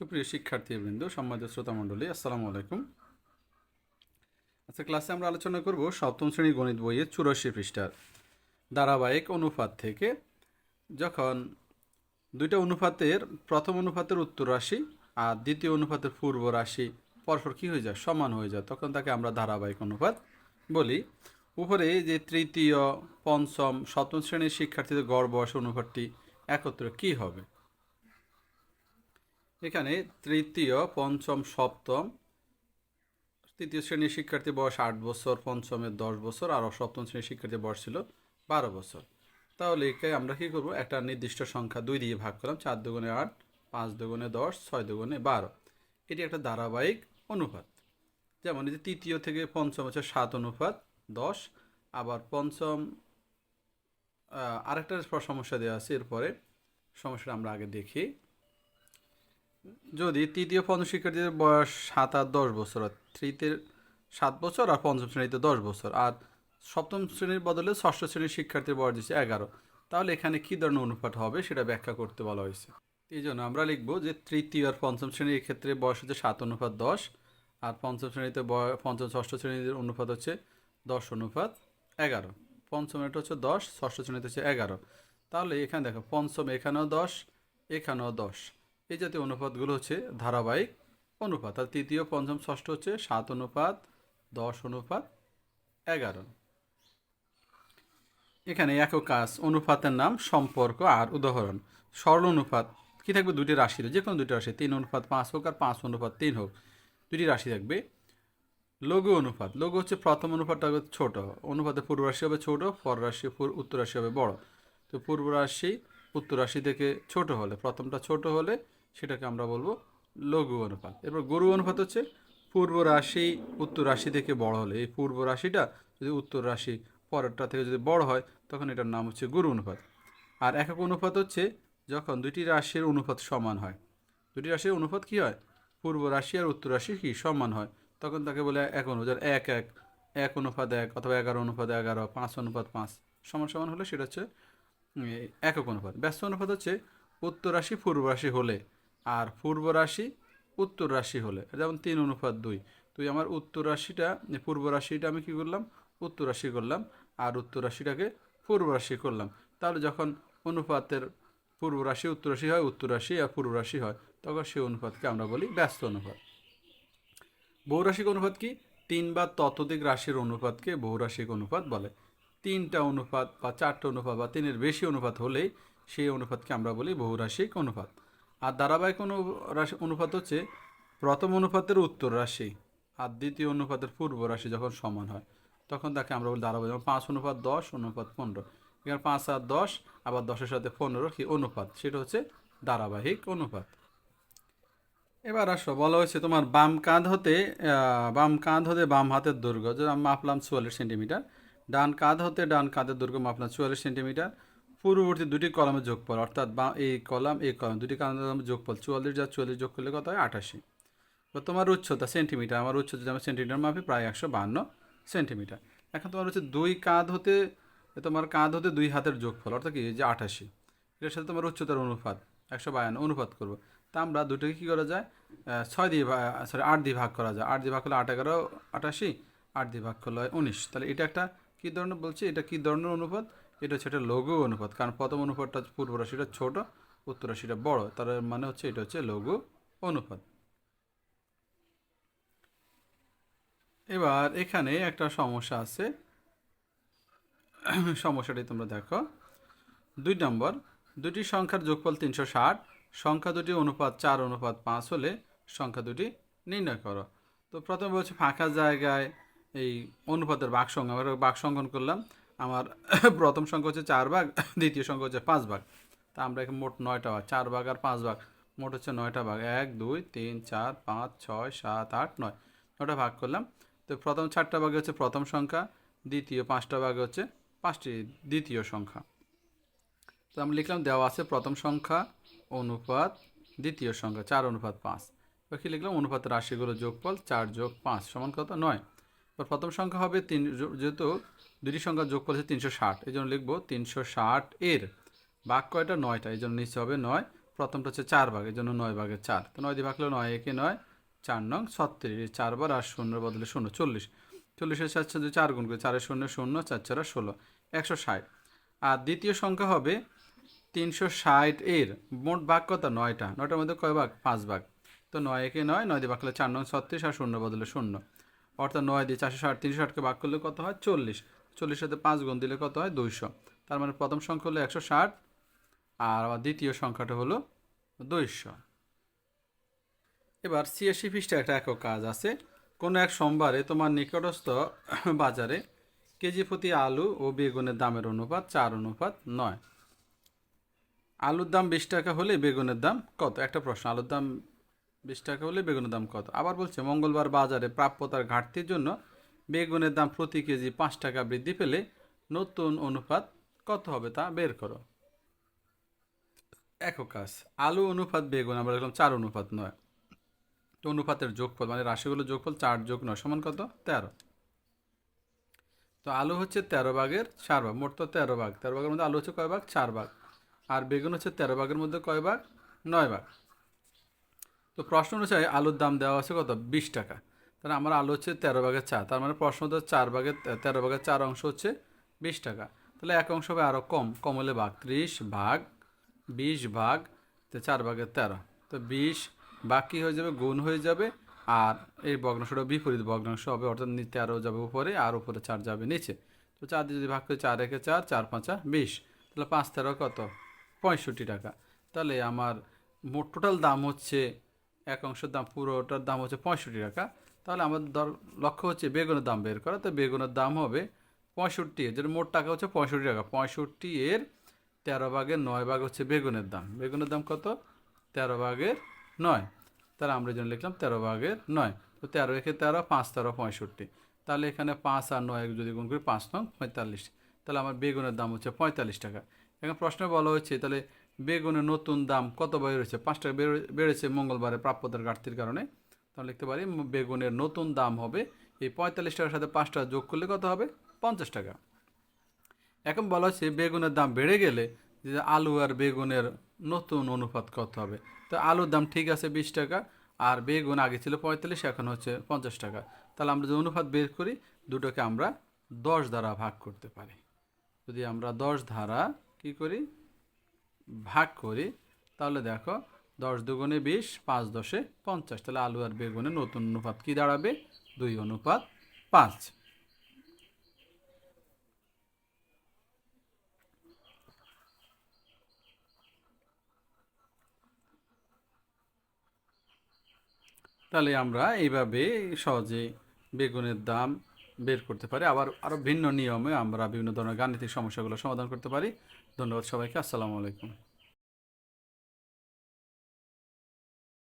সুপ্রিয় শিক্ষার্থীবৃন্দ, সম্মানিত শ্রোতা মণ্ডলী আসসালামু আলাইকুম। আচ্ছা ক্লাসে আমরা আলোচনা করব সপ্তম শ্রেণি গণিত বইয়ের চুরাশি পৃষ্ঠার ধারাবাহিক অনুপাত থেকে। যখন দুইটা অনুপাতের, প্রথম অনুপাতের উত্তর রাশি আর দ্বিতীয় অনুপাতের পূর্ব রাশি পরপর কী হয়ে যায়? সমান হয়ে যায়। তখন তাকে আমরা ধারাবাহিক অনুপাত বলি। উপরে যে তৃতীয়, পঞ্চম, সপ্তম শ্রেণির শিক্ষার্থীদের গড় বয়স অনুপাতটি একত্রে কী হবে? এখানে তৃতীয়, পঞ্চম, সপ্তম। তৃতীয় শ্রেণির শিক্ষার্থী বয়স আট বছর পঞ্চমের দশ বছর, আর সপ্তম শ্রেণির শিক্ষার্থী বয়স ছিল বারো বছর। তাহলে একে আমরা কী করব? একটা নির্দিষ্ট সংখ্যা দুই দিয়ে ভাগ করলাম, চার দুগুণে আট, পাঁচ দুগুণে দশ, ছয় দুগুণে বারো। এটি একটা ধারাবাহিক অনুপাত। যেমন এই যে তৃতীয় থেকে পঞ্চম হচ্ছে সাত অনুপাত দশ, আবার পঞ্চম আরেকটা সমস্যা দেওয়া আছে, এরপরে সমস্যাটা আমরা আগে দেখি। যদি তৃতীয় পঞ্চম শিক্ষার্থীদের বয়স সাত আর দশ বছর, আর তৃতীয় সাত বছর আর পঞ্চম শ্রেণীতে দশ বছর, আর সপ্তম শ্রেণির বদলে ষষ্ঠ শ্রেণির শিক্ষার্থীর বয়স দিচ্ছে এগারো, তাহলে এখানে কী ধরনের অনুপাত হবে সেটা ব্যাখ্যা করতে বলা হয়েছে। এই জন্য আমরা লিখব যে তৃতীয় আর পঞ্চম শ্রেণির ক্ষেত্রে বয়স হচ্ছে সাত অনুপাত দশ, আর পঞ্চম শ্রেণীতে বয়, পঞ্চম ষষ্ঠ শ্রেণির অনুপাত হচ্ছে দশ অনুপাত এগারো। পঞ্চম এটা হচ্ছে দশ, ষষ্ঠ শ্রেণীতে হচ্ছে এগারো। তাহলে এখানে দেখো, পঞ্চম এখানেও দশ এখানেও দশ। এই জাতীয় অনুপাতগুলো হচ্ছে ধারাবাহিক অনুপাত। আর তৃতীয়, পঞ্চম, ষষ্ঠ হচ্ছে সাত অনুপাত, দশ অনুপাত, এগারো। এখানে একক কাজ, অনুপাতের নাম সম্পর্ক আর উদাহরণ। সরল অনুপাত, কী থাকবে? দুটি রাশির। যে কোনো দুটি রাশি তিন অনুপাত পাঁচ হোক আর পাঁচ অনুপাত তিন হোক দুটি রাশি থাকবে। লঘু অনুপাত, লঘু হচ্ছে প্রথম অনুপাতটা হবে ছোট, অনুপাতে পূর্ব রাশি হবে ছোট, পর রাশি উত্তর রাশি হবে বড়। তো পূর্ব রাশি, উত্তর রাশি থেকে ছোট হলে, প্রথমটা ছোট হলে সেটাকে আমরা বলব লঘু অনুপাত। এরপর গরু অনুপাত হচ্ছে পূর্ব রাশি, উত্তর রাশি থেকে বড় হলে। এই পূর্ব রাশিটা যদি উত্তর রাশি পরেরটা থেকে যদি বড় হয়, তখন এটার নাম হচ্ছে গুরু অনুপাত। আর একক অনুপাত হচ্ছে যখন দুটি রাশির অনুপাত সমান হয়। দুটি রাশির অনুপাত কি হয়? পূর্ব রাশি আর উত্তর রাশি কি সমান হয়? তখন তাকে বলে এক অনুপাত এক এক এক অনুপাত এক অথবা এগারো অনুপাত এগারো, পাঁচ অনুপাত পাঁচ সমান সমান হলে সেটা হচ্ছে একক অনুপাত। ব্যস্ত অনুপাত হচ্ছে উত্তর রাশি, পূর্ব রাশি হলে। আর পূর্ব রাশি উত্তর রাশি হলে, যেমন তিন অনুপাত দুই। তুই আমার উত্তর রাশিটা, পূর্ব রাশিটা আমি কি করলাম? উত্তর রাশি করলাম আর উত্তর রাশিটাকে পূর্ব রাশি করলাম। তাহলে যখন অনুপাতের পূর্ব রাশি উত্তর রাশি হয়, উত্তর রাশি আর পূর্ব রাশি হয়, তখন সেই অনুপাতকে আমরা বলি ব্যস্ত অনুপাত। বহুরাশিক অনুপাত কি? তিন বা ততোধিক রাশির অনুপাতকে বহুরাশিক অনুপাত বলে। তিনটা অনুপাত বা চারটা অনুপাত বা তিনের বেশি অনুপাত হলেই সেই অনুপাতকে আমরা বলি বহুরাশিক অনুপাত। আর ধারাবাহিক অনু, রাশি, অনুপাত হচ্ছে প্রথম অনুপাতের উত্তর রাশি আর দ্বিতীয় অনুপাতের পূর্ব রাশি যখন সমান হয়, তখন তাকে আমরা বলি ধারাবাহিক। যেমন পাঁচ অনুপাত দশ, অনুপাত পনেরো। এখানে পাঁচ আর দশ, আবার দশের সাথে পনেরো কি অনুপাত? সেটা হচ্ছে ধারাবাহিক অনুপাত। এবার আসো, বলা হয়েছে তোমার বাম কাঁধ হতে বাম কাঁধ হতে বাম হাতের দৈর্ঘ্য যে আমি মাপলাম চুয়াল্লিশ সেন্টিমিটার। ডান কাঁধ হতে ডান কাঁধের দৈর্ঘ্য মাপলাম চুয়াল্লিশ সেন্টিমিটার। পূর্ববর্তী দুটি কলমের যোগফল, অর্থাৎ বা এই কলাম এই কলাম, দুটি কলমের যোগফল চুয়াল্লিশ যা চুয়াল্লিশ যোগ করলে কত হয়? আটাশি। তো তোমার উচ্চতা সেন্টিমিটার, আমার উচ্চতা আমি সেন্টিমিটার মাপি প্রায় একশো বান্ন সেন্টিমিটার। এখন তোমার হচ্ছে দুই কাঁধ হতে, তোমার কাঁধ হতে দুই হাতের যোগফল, অর্থাৎ কি যে আটাশি, এটার সাথে তোমার উচ্চতার অনুপাত, একশো বায়ান্ন অনুপাত করব। তা আমরা দুটোকে কী করা যায়? ছয় দিয়ে সরি আট দিয়ে ভাগ করা যায়। আট দিয়ে ভাগ করলে আট এগারো, আটাশি, আট দিয়ে ভাগ করলে হয় উনিশ। তাহলে এটা একটা কী ধরনের বলছি? এটা কী ধরনের অনুপাত? এটা হচ্ছে একটা লঘু অনুপাত, কারণ প্রথম অনুপাতটা পূর্ব রাশিটা ছোট, উত্তর রাশিটা বড়, তার মানে হচ্ছে এটা হচ্ছে লঘু অনুপাত। এবার এখানে একটা সমস্যা আছে। সমস্যাটি তোমরা দেখো। দুই নম্বর, দুটি সংখ্যার যোগফল তিনশো ষাট, সংখ্যা দুটি অনুপাত চার, অনুপাত পাঁচ হলে সংখ্যা দুটি নির্ণয় করো। তো প্রথমে বলছে ফাঁকা জায়গায় এই অনুপাতের বাক সংখ্যা আমরা বাক সংখ্যন করলাম। আমার প্রথম সংখ্যা হচ্ছে চার ভাগ, দ্বিতীয় সংখ্যা হচ্ছে পাঁচ ভাগ। তা আমরা এখানে মোট নয়টা ভাগ, চার ভাগ আর পাঁচ ভাগ। মোট হচ্ছে নয়টা ভাগ, এক, দুই, তিন, চার, পাঁচ, ছয়, সাত, আট, নয়। নয়টা ভাগ করলাম। তো প্রথম চারটা ভাগে হচ্ছে প্রথম সংখ্যা, দ্বিতীয় পাঁচটা ভাগে হচ্ছে পাঁচটি দ্বিতীয় সংখ্যা। তো আমি লিখলাম দেওয়া আছে প্রথম সংখ্যা, অনুপাত, দ্বিতীয় সংখ্যা, চার, অনুপাত পাঁচ। এবার কি লিখলাম? অনুপাত রাশিগুলো যোগফল চার যোগ পাঁচ সমান কত? নয়। প্রথম সংখ্যা হবে তিন, যেহেতু দুটি সংখ্যার যোগফল হচ্ছে তিনশো ষাট। এই জন্য লিখব তিনশো ষাট এর। বাক কয়টা? নয়টা। এই জন্য নিচে হবে নয়। প্রথমটা হচ্ছে চার ভাগ। এই জন্য নয় ভাগের চার। তো নয় দিয়ে ভাগলে নয়, একে নয়, চার নং ছত্রিশ। চারবার আর শূন্যের বদলে শূন্য, চল্লিশ। চল্লিশের সাথে যদি চার গুণ করে চারের শূন্য শূন্য, চার চার ষোলো, একশো ষাট। আর দ্বিতীয় সংখ্যা হবে তিনশো ষাট এর। মোট ভাগ কত? নয়টা। নয়টার মধ্যে কয় ভাগ? পাঁচ ভাগ। তো নয় একে নয় নয় দিয়ে ভাগ করলে চার নং ছত্রিশ আর শূন্য বদলে শূন্য। অর্থাৎ নয় দিয়ে চারশো ষাট, তিনশো ষাটকে ভাগ করলে কত হয়? চল্লিশ। চল্লিশের সাথে পাঁচ গুণ দিলে কত হয়? দুইশো। তার মানে প্রথম সংখ্যা হলো একশো ষাট, আর দ্বিতীয় সংখ্যাটা হলো দুইশো। এবার ছিয়াশি পৃষ্ঠা একটা একক কাজ আছে। কোনো এক সোমবারে তোমার নিকটস্থ বাজারে কেজি প্রতি আলু ও বেগুনের দামের অনুপাত চার অনুপাত নয়। আলুর দাম বিশ টাকা হলে বেগুনের দাম কত? একটা প্রশ্ন, আলুর দাম বিশ টাকা হলে বেগুনের দাম কত? আবার বলছে মঙ্গলবার বাজারে প্রাপ্যতার ঘাটতির জন্য বেগুনের দাম প্রতি কেজি পাঁচ টাকা বৃদ্ধি পেলে নতুন অনুপাত কত হবে তা বের করো। একক কাজ, আলু অনুপাত বেগুন, আমরা দেখলাম চার অনুপাত নয়। তো অনুপাতের যোগফল মানে রাশিগুলো যোগফল চার যোগ নয়, সমান কত? তেরো। তো আলু হচ্ছে তেরো ভাগের চার ভাগ, মোট তো তেরো ভাগ। তেরো ভাগের মধ্যে আলু হচ্ছে কয় ভাগ? চার ভাগ। আর বেগুন হচ্ছে তেরো ভাগের মধ্যে কয় ভাগ? নয় ভাগ। তো প্রশ্ন অনুযায়ী আলুর দাম দেওয়া আছে কত? বিশ টাকা। তাহলে আমার আলু হচ্ছে তেরো ভাগের চার, তার মানে প্রশ্ন তো চার ভাগের তেরো ভাগের চার অংশ হচ্ছে বিশ টাকা। তাহলে এক অংশ হবে আরও কম কম হলে ভাগ ত্রিশ ভাগ, বিশ ভাগ, তো চার ভাগের তেরো। তো বিশ বাকি হয়ে যাবে? গুণ হয়ে যাবে, আর এই ভগ্নাংশটা বিপরীত ভগ্নাংশ হবে, অর্থাৎ নি- তেরো যাবে উপরে, আর উপরে চার যাবে নিচে। তো চার দিয়ে যদি ভাগ করে, চার একে চার চার পাঁচা বিশ। তাহলে পাঁচ তেরো কত? পঁয়ষট্টি টাকা। তাহলে আমার মোট টোটাল দাম হচ্ছে, এক অংশের দাম, পুরোটার দাম হচ্ছে পঁয়ষট্টি টাকা। তাহলে আমার দর লক্ষ্য হচ্ছে বেগুনের দাম বের করা, তো বেগুনের দাম হবে পঁয়ষট্টি যেটা মোট টাকা হচ্ছে পঁয়ষট্টি টাকা। পঁয়ষট্টি এর তেরো ভাগের নয় ভাগ হচ্ছে বেগুনের দাম। বেগুনের দাম কত? তেরো ভাগের নয়। তাহলে আমরা জন্য লিখলাম তেরো ভাগের নয়। তো তেরো একে তেরো, পাঁচ তেরো, পঁয়ষট্টি। তাহলে এখানে পাঁচ আর নয় যদি গুণ করি, পাঁচ নং পঁয়তাল্লিশ। তাহলে আমার বেগুনের দাম হচ্ছে পঁয়তাল্লিশ টাকা। এখন প্রশ্নে বলা হচ্ছে, তাহলে বেগুনের নতুন দাম কত বেড়েছে পাঁচ টাকা বেড়ে- বেড়েছে মঙ্গলবারে প্রাপ্যতার ঘাটতির কারণে। তাহলে লিখতে পারি বেগুনের নতুন দাম হবে, এই পঁয়তাল্লিশ টাকার সাথে পাঁচ টাকা যোগ করলে কত হবে? পঞ্চাশ টাকা। এখন বলা হচ্ছে বেগুনের দাম বেড়ে গেলে যে আলু আর বেগুনের নতুন অনুপাত কত হবে? তো আলুর দাম ঠিক আছে বিশ টাকা, আর বেগুন আগে ছিল পঁয়তাল্লিশ, এখন হচ্ছে পঞ্চাশ টাকা। তাহলে আমরা যদি অনুপাত বের করি, দুটোকে আমরা দশ দ্বারা ভাগ করতে পারি। যদি আমরা দশ ধারা কি করি? ভাগ করি, তাহলে দেখো দশ দুগুণে বিশ, পাঁচ দশে পঞ্চাশ। তাহলে আলু আর বেগুনের নতুন অনুপাত কি দাঁড়াবে? দুই অনুপাত পাঁচ। তাহলে আমরা এইভাবে সহজে বেগুনের দাম বের করতে পারি। আবার আরও ভিন্ন নিয়মে আমরা বিভিন্ন ধরনের গাণিতিক সমস্যাগুলো সমাধান করতে পারি। ধন্যবাদ সবাইকে। আসসালামু আলাইকুম।